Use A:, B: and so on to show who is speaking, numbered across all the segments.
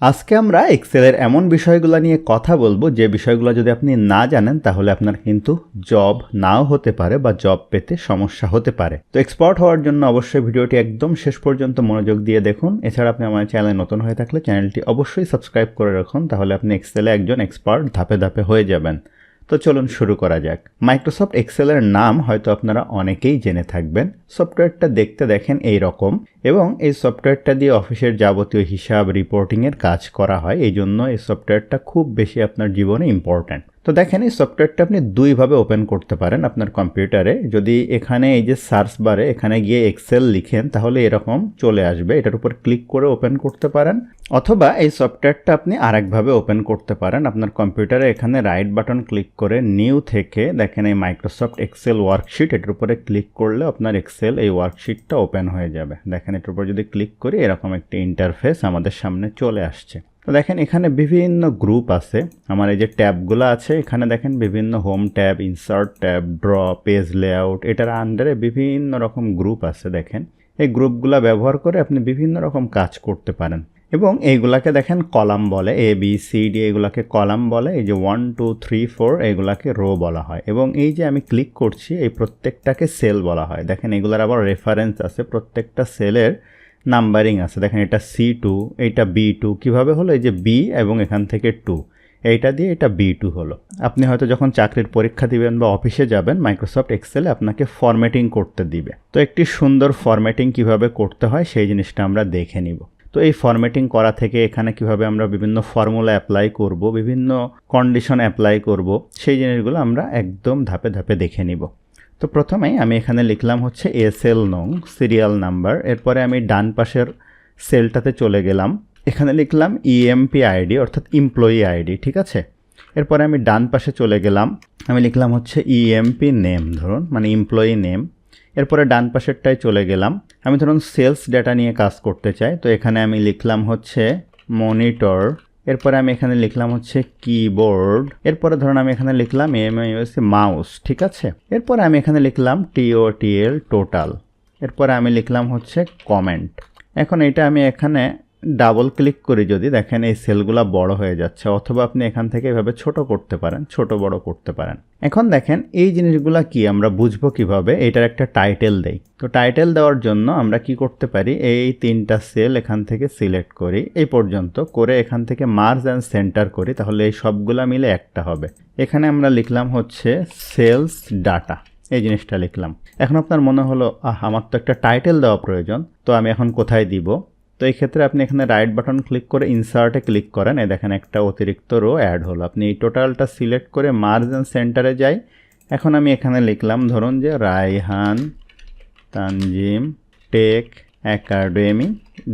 A: আজকে আমরা এক্সেলের এমন বিষয়গুলো নিয়ে কথা বলব, যে বিষয়গুলো যদি আপনি না জানেন, তাহলে আপনার কিন্তু জব নাও হতে পারে বা জব পেতে সমস্যা হতে পারে। তো এক্সপার্ট হওয়ার জন্য অবশ্যই ভিডিওটি একদম শেষ পর্যন্ত মনোযোগ দিয়ে দেখুন। এছাড়া আপনি আমার চ্যানেলে নতুন হয়ে থাকলে চ্যানেলটি অবশ্যই সাবস্ক্রাইব করে রাখুন, তাহলে আপনি এক্সেলে একজন এক্সপার্ট ধাপে ধাপে হয়ে যাবেন। তো চলুন শুরু করা যাক। মাইক্রোসফট এক্সেলের নাম হয়তো আপনারা অনেকেই জেনে থাকবেন। সফটওয়্যারটা দেখতে দেখেন এই রকম এবং এই সফটওয়্যারটা দিয়ে অফিসের যাবতীয় হিসাব রিপোর্টিংয়ের কাজ করা হয়। এই জন্য এই সফটওয়্যারটা খুব বেশি আপনার জীবনে ইম্পর্ট্যান্ট তো দেখেন, এই সফটওয়্যারটা আপনি দুইভাবে ওপেন করতে পারেন আপনার কম্পিউটারে যদি এখানে এই যে সার্চ বারে এখানে গিয়ে এক্সেল লিখেন, তাহলে এরকম চলে আসবে। এটার উপর ক্লিক করে ওপেন করতে পারেন। অথবা এই সফটওয়্যারটা আপনি আরেকভাবে ওপেন করতে পারেন। আপনার কম্পিউটারে এখানে রাইট বাটন ক্লিক করে নিউ থেকে দেখেন এই মাইক্রোসফট এক্সেল ওয়ার্কশিট এটার উপরে ক্লিক করলে আপনার এক্সেল এই ওয়ার্কশিটটা ওপেন হয়ে যাবে। দেখেন, এটার উপর যদি ক্লিক করি, এরকম একটি ইন্টারফেস আমাদের সামনে চলে আসছে। তো দেখেন, এখানে বিভিন্ন গ্রুপ আছে। আমার এই যে ট্যাবগুলো আছে, এখানে দেখেন বিভিন্ন home tab insert tab draw page layout এটার আন্ডারে বিভিন্ন রকম গ্রুপ আছে, দেখেন। এই গ্রুপগুলো ব্যবহার করে আপনি বিভিন্ন রকম কাজ করতে পারেন। এবং এইগুলাকে দেখেন কলাম বলে এ বি সি ডি এগুলাকে কলাম বলে, এই যে ওয়ান টু থ্রি ফোর এগুলাকে রো বলা হয়। এবং এই যে আমি ক্লিক করছি, এই প্রত্যেকটাকে সেল বলা হয়। দেখেন, এগুলার আবার রেফারেন্স আছে, প্রত্যেকটা সেলের নাম্বারিং আছে। দেখেন এটা সি টু এইটা বি টু কীভাবে হলো? এই যে বি এবং এখান থেকে টু এইটা দিয়ে এটা বি টু হলো। আপনি হয়তো যখন চাকরির পরীক্ষা দিবেন বা অফিসে যাবেন মাইক্রোসফট এক্সেলে আপনাকে ফরম্যাটিং করতে দিবে। তো একটি সুন্দর ফরম্যাটিং কীভাবে করতে হয়, সেই জিনিসটা আমরা দেখে নিব। তো এই ফরম্যাটিং করা থেকে এখানে কীভাবে আমরা বিভিন্ন ফর্মুলা অ্যাপ্লাই করব, বিভিন্ন কন্ডিশন অ্যাপ্লাই করব, সেই জিনিসগুলো আমরা একদম ধাপে ধাপে দেখে নিব। তো প্রথমেই আমি এখানে লিখলাম হচ্ছে এস এল নং, সিরিয়াল নাম্বার। এরপরে আমি ডান পাশের সেলটাতে চলে গেলাম। এখানে লিখলাম ইএমপি আইডি অর্থাৎ এমপ্লয়ি আইডি ঠিক আছে? এরপরে আমি ডান পাশে চলে গেলাম। আমি লিখলাম হচ্ছে ইএমপি নেম ধরুন মানে এমপ্লয়ি নেম এরপরে ডান পাশেরটায় চলে গেলাম। আমি ধরুন সেলস ডেটা নিয়ে কাজ করতে চাই, তো এখানে আমি লিখলাম হচ্ছে মনিটর এরপরে আমি এখানে লিখলাম হচ্ছে কিবোর্ড এরপরে ধরুন আমি এখানে লিখলাম এম মাউস ঠিক আছে? এরপরে আমি এখানে লিখলাম টিওটিএল টোটাল এরপরে আমি লিখলাম হচ্ছে কমেন্ট এখন এটা আমি এখানে ডাবল ক্লিক করি যদি দেখেন এই সেলগুলো বড় হয়ে যাচ্ছে, অথবা আপনি এখান থেকে এভাবে ছোট করতে পারেন, ছোট বড় করতে পারেন। এখন দেখেন এই জিনিসগুলো কি, আমরা বুঝব কীভাবে? এটার একটা টাইটেল দেই। তো টাইটেল দেওয়ার জন্য আমরা কি করতে পারি? এই তিনটা সেল এখান থেকে সিলেক্ট করি। এই পর্যন্ত করে এখান থেকে মার্জ অ্যান্ড সেন্টার করি, তাহলে এই সবগুলা মিলে একটা হবে। এখানে আমরা লিখলাম হচ্ছে সেলস ডাটা এই জিনিসটা লিখলাম। এখন আপনার মনে হলো, আহ, আমার তো একটা টাইটেল দেওয়া প্রয়োজন, তো আমি এখন কোথায় দিব? তো এই ক্ষেত্রে আপনি এখানে রাইট বাটন ক্লিক করে ইনসার্টে ক্লিক করেন। এই দেখেন একটা অতিরিক্ত রো অ্যাড হলো। আপনি এই টোটালটা সিলেক্ট করে মার্জিন সেন্টারে যাই। এখন আমি এখানে লিখলাম, ধরুন যে Raihan Tanzim tech academy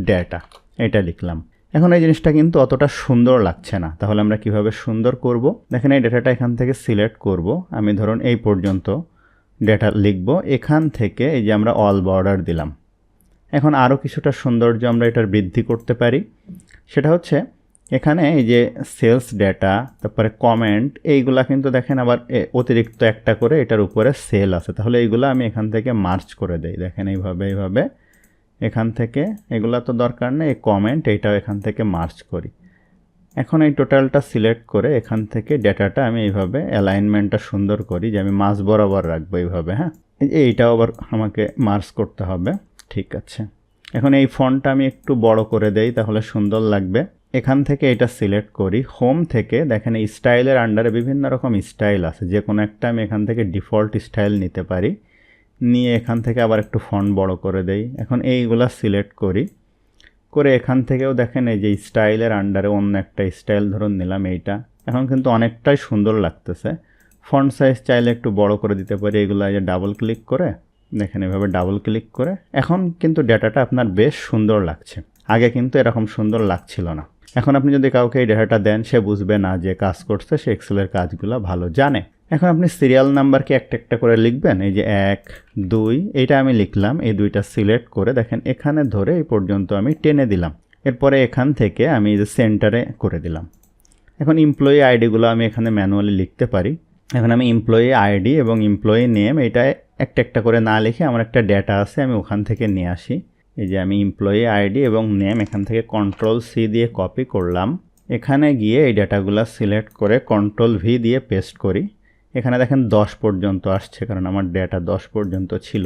A: data এটা লিখলাম। এখন এই জিনিসটা কিন্তু অতটা সুন্দর লাগছে না। তাহলে আমরা কীভাবে সুন্দর করব? দেখেন এই ডেটাটা এখান থেকে সিলেক্ট করব। আমি ধরুন এই পর্যন্ত ডেটা লিখব। এখান থেকে এই যে আমরা অল বর্ডার দিলাম। এখন আরও কিছুটা সৌন্দর্য আমরা এটার বৃদ্ধি করতে পারি। সেটা হচ্ছে, এখানে এই যে সেলস ডেটা তারপরে কমেন্ট এইগুলা কিন্তু দেখেন আবার অতিরিক্ত একটা করে এটার উপরে সেল আছে। তাহলে এইগুলো আমি এখান থেকে মার্চ করে দেই। দেখেন এইভাবে এইভাবে। এখান থেকে এগুলা তো দরকার নেই, এই কমেন্ট এইটাও এখান থেকে মার্চ করি। এখন এই টোটালটা সিলেক্ট করে এখান থেকে ডেটাটা আমি এইভাবে অ্যালাইনমেন্টটা সুন্দর করি যে আমি মাছ বরাবর রাখব এইভাবে হ্যাঁ? এইটাও আবার আমাকে মার্চ করতে হবে। ঠিক আছে। এখন এই ফন্টটা আমি একটু বড় করে দেই, তাহলে সুন্দর লাগবে। এখান থেকে এটা সিলেক্ট করি। হোম থেকে দেখেন স্টাইলের আন্ডারে বিভিন্ন রকম স্টাইল আছে। যে কোনো একটা আমি এখান থেকে ডিফল্ট স্টাইল নিতে পারি। নিয়ে এখান থেকে আবার একটু ফন্ট বড় করে দেই। এখন এইগুলা সিলেক্ট করি। করে এখান থেকেও দেখেন এই যে স্টাইলের আন্ডারে অন্য একটা স্টাইল ধরুন নিলাম এইটা। এখন কিন্তু অনেকটাই সুন্দর লাগতেছে। ফন্ট সাইজ চাইলে একটু বড় করে দিতে পারি। এগুলো যে ডাবল ক্লিক করে দেখেন এভাবে ডাবল ক্লিক করে। এখন কিন্তু ডেটাটা আপনার বেশ সুন্দর লাগছে। আগে কিন্তু এরকম সুন্দর লাগছিল না। এখন আপনি যদি কাউকে এই ডেটাটা দেন, সে বুঝবে না যে কাজ করছে, সে এক্সেলের কাজগুলো ভালো জানে। এখন আপনি সিরিয়াল নাম্বারকে একটা একটা করে লিখবেন, এই যে এক, দুই, এইটা আমি লিখলাম, এই দুইটা সিলেক্ট করে দেখেন এখানে ধরে এই পর্যন্ত আমি টেনে দিলাম। এরপরে এখান থেকে আমি যে সেন্টারে করে দিলাম। এখন এমপ্লয়ি আইডিগুলো আমি এখানে ম্যানুয়ালি লিখতে পারি। এখন আমি এমপ্লয়ি আইডি এবং এমপ্লয়ি নেম এটা একটা একটা করে না লিখে আমার একটা ডেটা আছে, আমি ওখান থেকে নিয়ে আসি। এই যে আমি এমপ্লয়ি আইডি এবং নেম এখান থেকে কন্ট্রোল সি দিয়ে কপি করলাম। এখানে গিয়ে এই ডেটাগুলো সিলেক্ট করে কন্ট্রোল ভি দিয়ে পেস্ট করি। এখানে দেখেন দশ পর্যন্ত আসছে, কারণ আমার ডেটা দশ পর্যন্ত ছিল।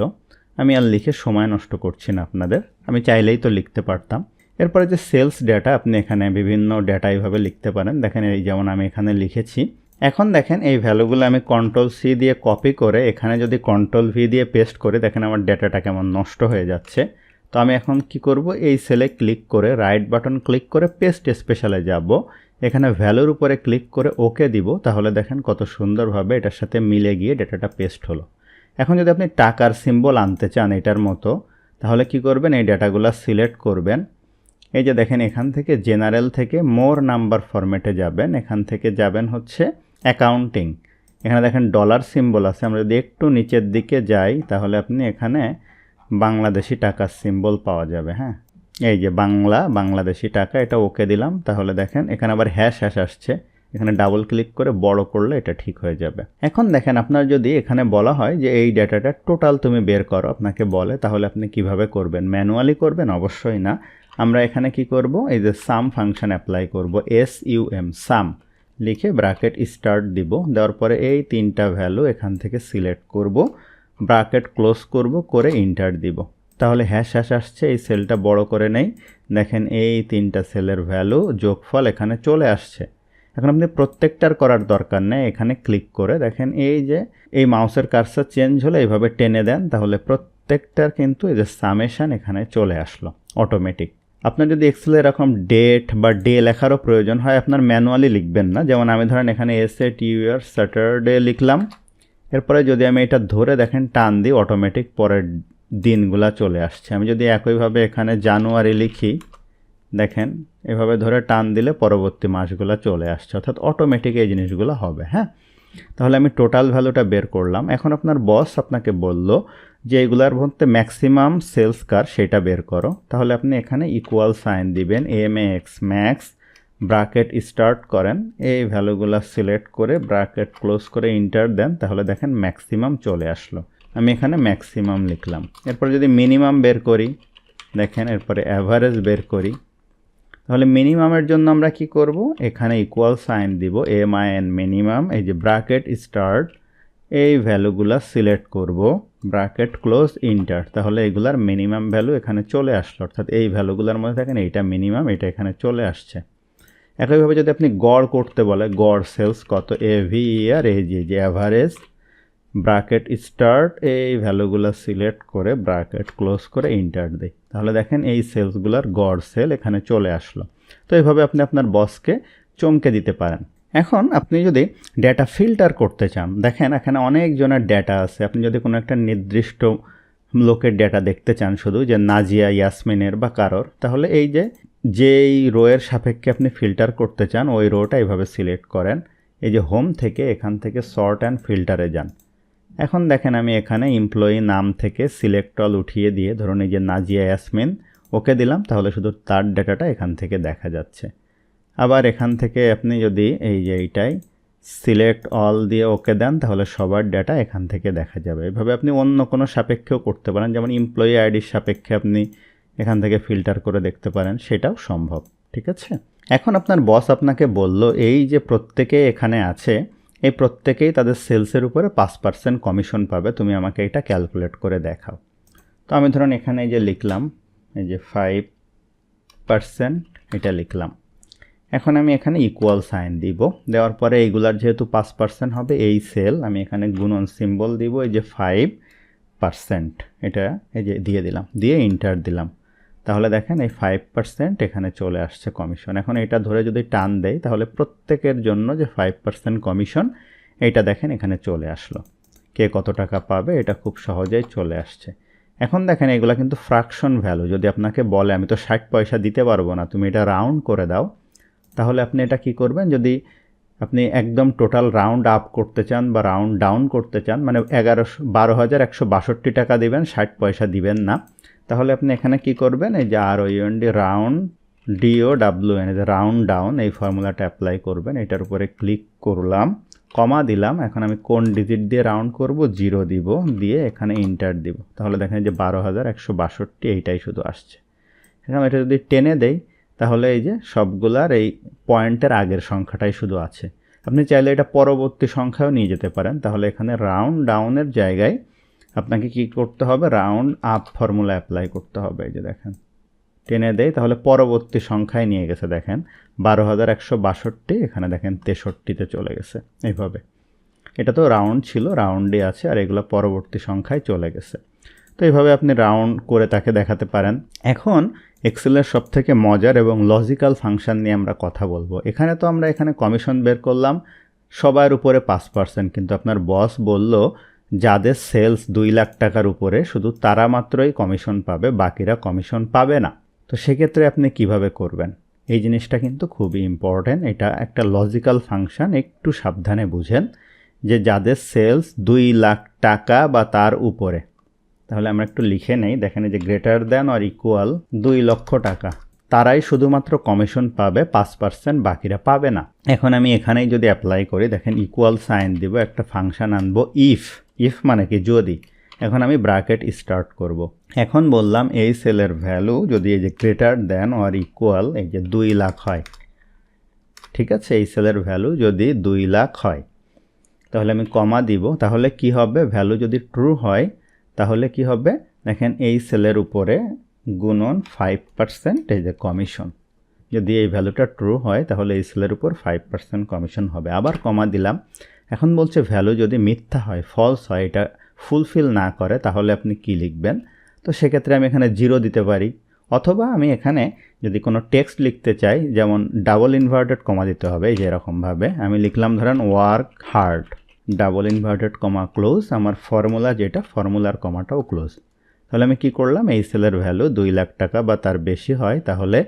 A: আমি আর লিখে সময় নষ্ট করছি না আপনাদের। আমি চাইলেই তো লিখতে পারতাম। এরপরে যে সেলস ডেটা আপনি এখানে বিভিন্ন ডেটা এইভাবে লিখতে পারেন। দেখেন এই যেমন আমি এখানে লিখেছি। এখন দেখেন এই ভ্যালুগুলো আমি কন্ট্রোল সি দিয়ে কপি করে এখানে যদি কন্ট্রোল ভি দিয়ে পেস্ট করে দেখেন আমার ডেটাটা কেমন নষ্ট হয়ে যাচ্ছে। তো আমি এখন কি করব? এই সেলে ক্লিক করে রাইট বাটন ক্লিক করে পেস্ট স্পেশালে যাব। এখানে ভ্যালুর উপরে ক্লিক করে ওকে দিব, তাহলে দেখেন কত সুন্দরভাবে এটার সাথে মিলে গিয়ে ডেটাটা পেস্ট হলো। এখন যদি আপনি টাকার সিম্বল আনতে চান এটার মতো, তাহলে কি করবেন? এই ডেটাগুলো সিলেক্ট করবেন। এই যে দেখেন এখান থেকে জেনারেল থেকে মোর নাম্বার ফরম্যাটে যাবেন। এখান থেকে যাবেন হচ্ছে অ্যাকাউন্টিং এখানে দেখেন ডলার সিম্বল আছে। আমরা যদি একটু নিচের দিকে যাই, তাহলে আপনি এখানে বাংলাদেশি টাকার সিম্বল পাওয়া যাবে হ্যাঁ? এই যে বাংলা, বাংলাদেশি টাকা, এটা ওকে দিলাম। তাহলে দেখেন, এখানে আবার হ্যাশ হ্যাশ আসছে। এখানে ডাবল ক্লিক করে বড় করলে এটা ঠিক হয়ে যাবে। এখন দেখেন, আপনার যদি এখানে বলা হয় যে এই ডেটাটা টোটাল তুমি বের করো, আপনাকে বলে, তাহলে আপনি কীভাবে করবেন? ম্যানুয়ালি করবেন? অবশ্যই না। আমরা এখানে কি করব? এই যে সাম ফাংশন অ্যাপ্লাই করব এস ইউ এম সাম লিখে ব্র্যাকেট স্টার্ট দিব। দেওয়ার পরে এই তিনটা ভ্যালু এখান থেকে সিলেক্ট করব। ব্র্যাকেট ক্লোজ করব, করে ইন্টার দিব। তাহলে হ্যাশ হ্যাশ আসছে, এই সেলটা বড় করে নেই। দেখেন এই তিনটা সেলের ভ্যালু, যোগফল এখানে চলে আসছে। এখন আপনি প্রত্যেকটার করার দরকার নেই, এখানে ক্লিক করে। দেখেন এই যে, এই মাউসের কার্সার চেঞ্জ হলে এইভাবে টেনে দেন, তাহলে প্রত্যেকটার কিন্তু এই যে সামেশান এখানে চলে আসলো অটোমেটিক আপনার যদি এক্সেলে এরকম ডেট বা ডে লেখারও প্রয়োজন হয়, আপনার ম্যানুয়ালি লিখবেন না। যেমন আমি ধরেন এখানে S A T year Saturday লিখলাম। এরপরে যদি আমি এটা ধরে দেখেন, টান দিই অটোমেটিক পরের দিনগুলা চলে আসছে। আমি যদি একইভাবে এখানে জানুয়ারি লিখি, দেখেন, এভাবে ধরে টান দিলে পরবর্তী মাসগুলো চলে আসছে। অর্থাৎ অটোমেটিক এই জিনিসগুলো হবে হ্যাঁ? তাহলে আমি টোটাল ভ্যালুটা বের করলাম। এখন আপনার বস আপনাকে বলল যে এগুলার মধ্যে ম্যাক্সিমাম সেলস কার সেটা বের করো। তাহলে আপনি এখানে ইকুয়াল সাইন দিবেন M X max bracket start করেন। এই ভ্যালুগুলো সিলেক্ট করে ব্রাকেট ক্লোজ করে ইন্টার দেন, তাহলে দেখেন ম্যাক্সিমাম চলে আসলো। আমি এখানে ম্যাক্সিমাম লিখলাম। এরপর যদি মিনিমাম বের করি, দেখেন এরপরে অ্যাভারেজ বের করি। তাহলে মিনিমামের জন্য আমরা কি করব? এখানে ইকুয়াল সাইন দিব এম আই এন মিনিমাম এই যে ব্রাকেট স্টার্ট এই ভ্যালুগুলো সিলেক্ট করব ব্রাকেট ক্লোজ ইন্টার তাহলে এগুলার মিনিমাম ভ্যালু এখানে চলে আসলো, অর্থাৎ এই ভ্যালুগুলোর মধ্যে দেখেন এইটা মিনিমাম এটা এখানে চলে আসছে। একইভাবে যদি আপনি গড় করতে বলে, গড় সেলস কত? এ ভি ইয়ার এই যে যে অ্যাভারেজ ব্রাকেট স্টার্ট এই ভ্যালুগুলো সিলেক্ট করে ব্রাকেট ক্লোজ করে ইন্টার দিই। তাহলে দেখেন এই সেলসগুলোর গড় সেল এখানে চলে আসলো। তো এইভাবে আপনি আপনার বসকে চমকে দিতে পারেন। এখন আপনি যদি ডেটা ফিল্টার করতে চান, দেখেন এখানে অনেকজনের ডেটা আছে। আপনি যদি কোনো একটা নির্দিষ্ট লোকের ডেটা দেখতে চান শুধু, যে নাজিয়া, ইয়াসমিনের বা কারোর, তাহলে এই যে, যেই রোয়ের সাপেক্ষে আপনি ফিল্টার করতে চান, ওই রোটা এইভাবে সিলেক্ট করেন। এই যে হোম থেকে এখান থেকে শর্ট অ্যান্ড ফিল্টারে যান। এখন দেখেন আমি এখানে এমপ্লয়ি নাম থেকে সিলেক্ট অল উঠিয়ে দিয়ে ধরুন এই যে নাজিয়া ইয়াসমিন, ওকে দিলাম, তাহলে শুধু তার ডেটাটা এখান থেকে দেখা যাচ্ছে। আবার এখান থেকে আপনি যদি এই যে এইটাই সিলেক্ট অল দিয়ে ওকে দেন, তাহলে সবার ডেটা এখান থেকে দেখা যাবে। এভাবে আপনি অন্য কোনো সাপেক্ষেও করতে পারেন, যেমন এমপ্লয়ি আইডির সাপেক্ষে আপনি এখান থেকে ফিল্টার করে দেখতে পারেন, সেটাও সম্ভব, ঠিক আছে? এখন আপনার বস আপনাকে বলল, এই যে প্রত্যেকে এখানে আছে এই প্রত্যেকেই তাদের সেলসের উপরে পাঁচ পার্সেন্ট কমিশন পাবে, তুমি আমাকে এটা ক্যালকুলেট করে দেখাও। তো আমি ধরুন এখানে এই যে লিখলাম, এই যে ফাইভ পার্সেন্ট এটা লিখলাম। এখন আমি এখানে ইকুয়াল সাইন দিব, দেওয়ার পরে এইগুলার যেহেতু পাঁচ পার্সেন্ট হবে, এই সেল আমি এখানে গুণন সিম্বল দিব, এই যে ফাইভ পার্সেন্ট এটা এই যে দিয়ে দিলাম, দিয়ে ইন্টার দিলাম। তাহলে দেখেন এই ফাইভ পার্সেন্ট এখানে চলে আসছে কমিশন এখন এটা ধরে যদি টান দেয় তাহলে প্রত্যেকের জন্য যে ফাইভ পার্সেন্ট কমিশন এইটা দেখেন এখানে চলে আসলো। কে কত টাকা পাবে, এটা খুব সহজেই চলে আসছে। এখন দেখেন এগুলো কিন্তু ফ্র্যাকশন ভ্যালু যদি আপনাকে বলে, আমি তো ষাট পয়সা দিতে পারব না, তুমি এটা রাউন্ড করে দাও, তাহলে আপনি এটা কি করবেন? যদি আপনি একদম টোটাল রাউন্ড আপ করতে চান বা রাউন্ড ডাউন করতে চান মানে এগারোশো, বারো হাজার একশো বাষট্টি টাকা দেবেন, ষাট পয়সা দিবেন না তাহলে আপনি এখানে কি করবেন? এই যে R D round D O W N round down এই ফর্মুলাটা অ্যাপ্লাই করবেন। এটার উপরে ক্লিক করলাম কমা দিলাম। এখন আমি কোন ডিজিট দিয়ে রাউন্ড করব? জিরো দিব, দিয়ে এখানে ইন্টার দিব। তাহলে দেখেন যে বারো হাজার একশো বাষট্টি, এইটাই শুধু আসছে। এখন এটা যদি টেনে দেই, তাহলে এই যে সবগুলার এই পয়েন্টের আগের সংখ্যাটাই শুধু আছে। আপনি চাইলে এটা পরবর্তী সংখ্যাও নিয়ে যেতে পারেন। তাহলে এখানে রাউন্ড ডাউনের জায়গায় আপনাকে কি করতে হবে? রাউন্ড আপ ফর্মুলা অ্যাপ্লাই করতে হবে। এই যে দেখেন, টেনে দেয় তাহলে পরবর্তী সংখ্যায় নিয়ে গেছে দেখেন, বারো হাজার একশো বাষট্টি, এখানে দেখেন তেষট্টিতে চলে গেছে, এইভাবে। এটা তো রাউন্ড ছিল রাউন্ডে আছে, আর এগুলো পরবর্তী সংখ্যায় চলে গেছে। তো এইভাবে আপনি রাউন্ড করে তাকে দেখাতে পারেন। এখন এক্সেলের সব থেকে মজার এবং লজিক্যাল ফাংশন নিয়ে আমরা কথা বলব। এখানে তো আমরা এখানে কমিশন বের করলাম, সবার উপরে পাঁচ পার্সেন্ট কিন্তু আপনার বস বলল যাদের সেলস দুই লাখ টাকার উপরে শুধু তারা মাত্রই কমিশন পাবে, বাকিরা কমিশন পাবে না। তো সেক্ষেত্রে আপনি কীভাবে করবেন? এই জিনিসটা কিন্তু খুবই ইম্পর্ট্যান্ট এটা একটা লজিক্যাল ফাংশন একটু সাবধানে বুঝেন যে যাদের সেলস দুই লাখ টাকা বা তার উপরে, তাহলে আমরা একটু লিখে নেই। দেখেন যে গ্রেটার দ্যান অর ইকুয়াল দুই লক্ষ টাকা। তারাই শুধুমাত্র কমিশন পাবে, পাঁচ পার্সেন্ট বাকিরা পাবে না। এখন আমি এখানেই যদি অ্যাপ্লাই করি, দেখেন ইকুয়াল সাইন দিব, একটা ফাংশন আনব ইফ ইফ মানে কি যদি। এখন আমি ব্র্যাকেট স্টার্ট করব। এখন বললাম এই সেলের ভ্যালু যদি এই যে গ্রেটার দেন অর ইকুয়াল এই যে দুই লাখ হয়, ঠিক আছে? এই সেলের ভ্যালু যদি দুই লাখ হয়, তাহলে আমি কমা দিব। তাহলে কি হবে? ভ্যালু যদি ট্রু হয়, তাহলে কি হবে? দেখেন এই সেলের উপরে গুণন ফাইভ পার্সেন্ট এই যে কমিশন যদি এই ভ্যালুটা ট্রু হয়, তাহলে এই সেলের উপর ফাইভ পার্সেন্ট কমিশন হবে। আবার কমা দিলাম। এখন বলছে ভ্যালু যদি মিথ্যা হয় ফলস হয়, এটা ফুলফিল না করে, তাহলে আপনি কি লিখবেন? তো সেক্ষেত্রে আমি এখানে জিরো দিতে পারি। অথবা আমি এখানে যদি কোনো টেক্সট লিখতে চাই, যেমন ডাবল ইনভার্টেড কমা দিতে হবে, এই যে এরকমভাবে আমি লিখলাম ধরেন work hard double inverted comma close আমার ফর্মুলা যেটা ফর্মুলার কমাটাও ক্লোজ তাহলে আমি কি করলাম? এই সেলের ভ্যালু দুই লাখ টাকা বা তার বেশি হয়, তাহলে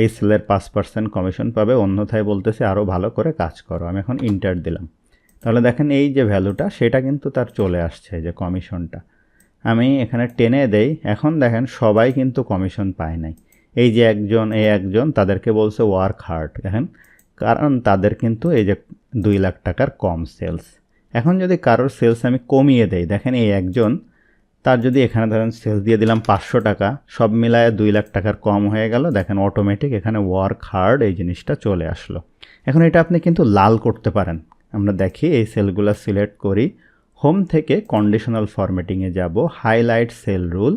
A: এই সেলের পাঁচ পার্সেন্ট কমিশন পাবে। অন্যথায় বলতেছে আরও ভালো করে কাজ করো। আমি এখন ইন্টার দিলাম। তাহলে দেখেন এই যে ভ্যালুটা সেটা কিন্তু তার চলে আসছে যে কমিশনটা। আমি এখানে টেনে দেই, এখন দেখেন সবাই কিন্তু কমিশন পায় নাই। এই যে একজন, এই একজন তাদেরকে বলছে ওয়ার্ক হার্ড দেখেন। কারণ তাদের কিন্তু এই যে দুই লাখ টাকার কম সেলস এখন যদি কারোর সেলস আমি কমিয়ে দেই, দেখেন এই একজন, তার যদি এখানে ধরেন সেলস দিয়ে দিলাম পাঁচশো টাকা, সব মিলায় দুই লাখ টাকার কম হয়ে গেল, দেখেন অটোমেটিক এখানে ওয়ার্ক হার্ড এই জিনিসটা চলে আসলো। এখন এটা আপনি কিন্তু লাল করতে পারেন। আমরা দেখি এই সেলগুলো সিলেক্ট করি। হোম থেকে কন্ডিশনাল ফরম্যাটিংয়ে যাব, হাইলাইট সেল রুল।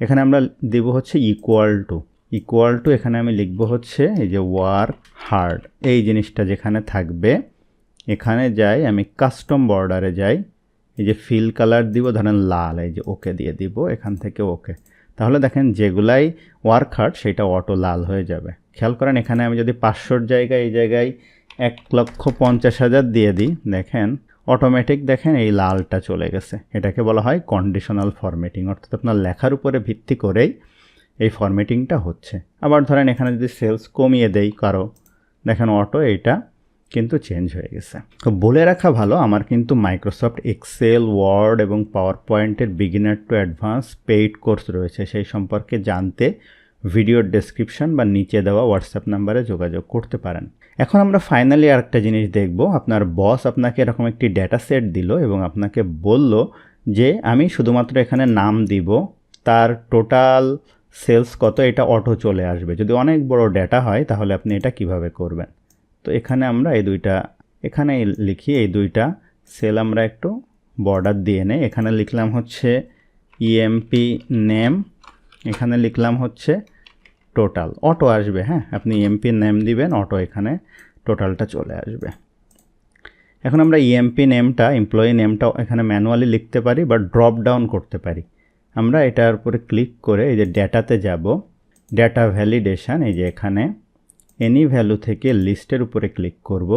A: এখানে আমরা দিব হচ্ছে ইকুয়াল টু ইকুয়াল টু এখানে আমি লিখব হচ্ছে এই যে ওয়ার্ক হার্ড এই জিনিসটা যেখানে থাকবে, এখানে যাই, আমি কাস্টম বর্ডারে যাই। এই যে ফিল কালার দিব, ধরেন লাল, এই যে ওকে দিয়ে দিব, এখান থেকে ওকে তাহলে দেখেন যেগুলাই ওয়ার্ক হার্ড সেটা অটো লাল হয়ে যাবে। খেয়াল করেন এখানে আমি যদি পাঁচশোর জায়গায়, এই জায়গায় এক লক্ষ পঞ্চাশ হাজার দিয়ে দিই। দেখেন অটোমেটিক দেখেন এই লালটা চলে গেছে। এটাকে বলা হয় কন্ডিশনাল ফরম্যাটিং অর্থাৎ আপনার লেখার উপরে ভিত্তি করেই এই ফরম্যাটিংটা হচ্ছে। আবার ধরেন এখানে যদি সেলস কমিয়ে দেই কারও, দেখেন অটো এইটা কিন্তু চেঞ্জ হয়ে গেছে। তো বলে রাখা ভালো, আমার কিন্তু মাইক্রোসফট এক্সেল ওয়ার্ড এবং পাওয়ার পয়েন্টের beginner to advance paid course রয়েছে। সেই সম্পর্কে জানতে ভিডিওর ডেসক্রিপশন বা নিচে দেওয়া হোয়াটসঅ্যাপ নাম্বারে যোগাযোগ করতে পারেন। এখন আমরা ফাইনালি আরেকটা জিনিস দেখব। আপনার বস আপনাকে এরকম একটি ডেটা সেট দিল এবং আপনাকে বলল যে, আমি শুধুমাত্র এখানে নাম দিব, তার টোটাল সেলস কত, এটা অটো চলে আসবে। যদি অনেক বড় ডেটা হয়, তাহলে আপনি এটা কীভাবে করবেন? তো এখানে আমরা এই দুইটা, এখানে লিখি, এই দুইটা সেল আমরা একটু বর্ডার দিয়ে নেই। এখানে লিখলাম হচ্ছে ইএমপি নেম এখানে লিখলাম হচ্ছে টোটাল। অটো আসবে হ্যাঁ? আপনি ইএমপি নেম দিবেন, অটো এখানে টোটালটা চলে আসবে। এখন আমরা ইএমপি নেমটা এমপ্লয়ি নেমটা এখানে ম্যানুয়ালি লিখতে পারি বা ড্রপ ডাউন করতে পারি। আমরা এটার উপরে ক্লিক করে এই যে ডেটাতে যাব ডেটা ভ্যালিডেশান এই যে এখানে এনি ভ্যালু থেকে লিস্টের উপরে ক্লিক করব।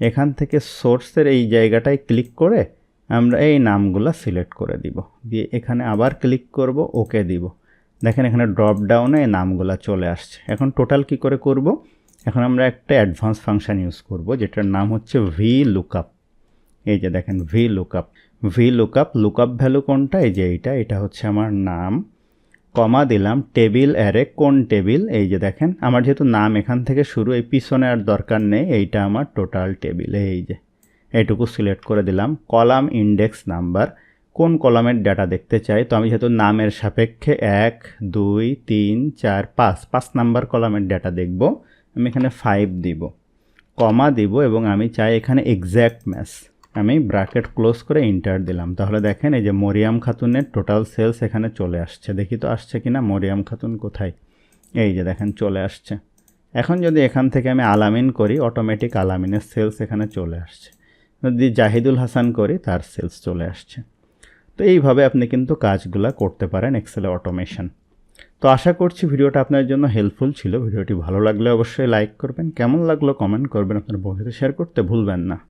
A: এখান থেকে সোর্সের এই জায়গাটায় ক্লিক করে আমরা এই নামগুলো সিলেক্ট করে দিব। দিয়ে এখানে আবার ক্লিক করব ওকে দিব। দেখেন এখানে ড্রপ ডাউনে এই নামগুলো চলে আসছে। এখন টোটাল কি করে করব? এখন আমরা একটা অ্যাডভান্স ফাংশান ইউজ করব, যেটার নাম হচ্ছে ভি লুকআপ এই যে দেখেন V lookup V lookup lookup value কোনটা? এই যে এইটা, এটা হচ্ছে আমার নাম। কমা দিলাম টেবিল অ্যারে কোন টেবিল এই যে দেখেন, আমার যেহেতু নাম এখান থেকে শুরু, এই পিছনে আর দরকার নেই, এইটা আমার টোটাল টেবিল এই যে এটুকু সিলেক্ট করে দিলাম। কলাম ইন্ডেক্স নাম্বার কোন কলামের ডাটা দেখতে চাই? তো আমি যেহেতু নামের সাপেক্ষে এক, দুই, তিন, চার, পাঁচ পাঁচ নাম্বার কলামের ডাটা দেখব, আমি এখানে ফাইভ দিব, কমা দিব, এবং আমি চাই এখানে এক্স্যাক্ট ম্যাচ আমি ব্র্যাকেট ক্লোজ করে ইন্টার দিলাম। তাহলে দেখেন এই যে মরিয়াম খাতুনের টোটাল সেলস এখানে চলে আসছে। দেখি তো আসছে কি না মরিয়াম খাতুন কোথায়? এই যে দেখেন চলে আসছে। এখন যদি এখান থেকে আমি আলামিন করি অটোমেটিক আলামিনের সেলস এখানে চলে আসছে। যদি জাহিদুল হাসান করি, তার সেলস চলে আসছে। তো এইভাবে আপনি কিন্তু কাজগুলো করতে পারেন এক্সেলে অটোমেশন তো আশা করছি ভিডিওটা আপনার জন্য হেল্পফুল ছিল। ভিডিওটি ভালো লাগলে অবশ্যই লাইক করবেন। কেমন লাগল কমেন্ট করবেন আপনার বন্ধুদের শেয়ার করতে ভুলবেন না।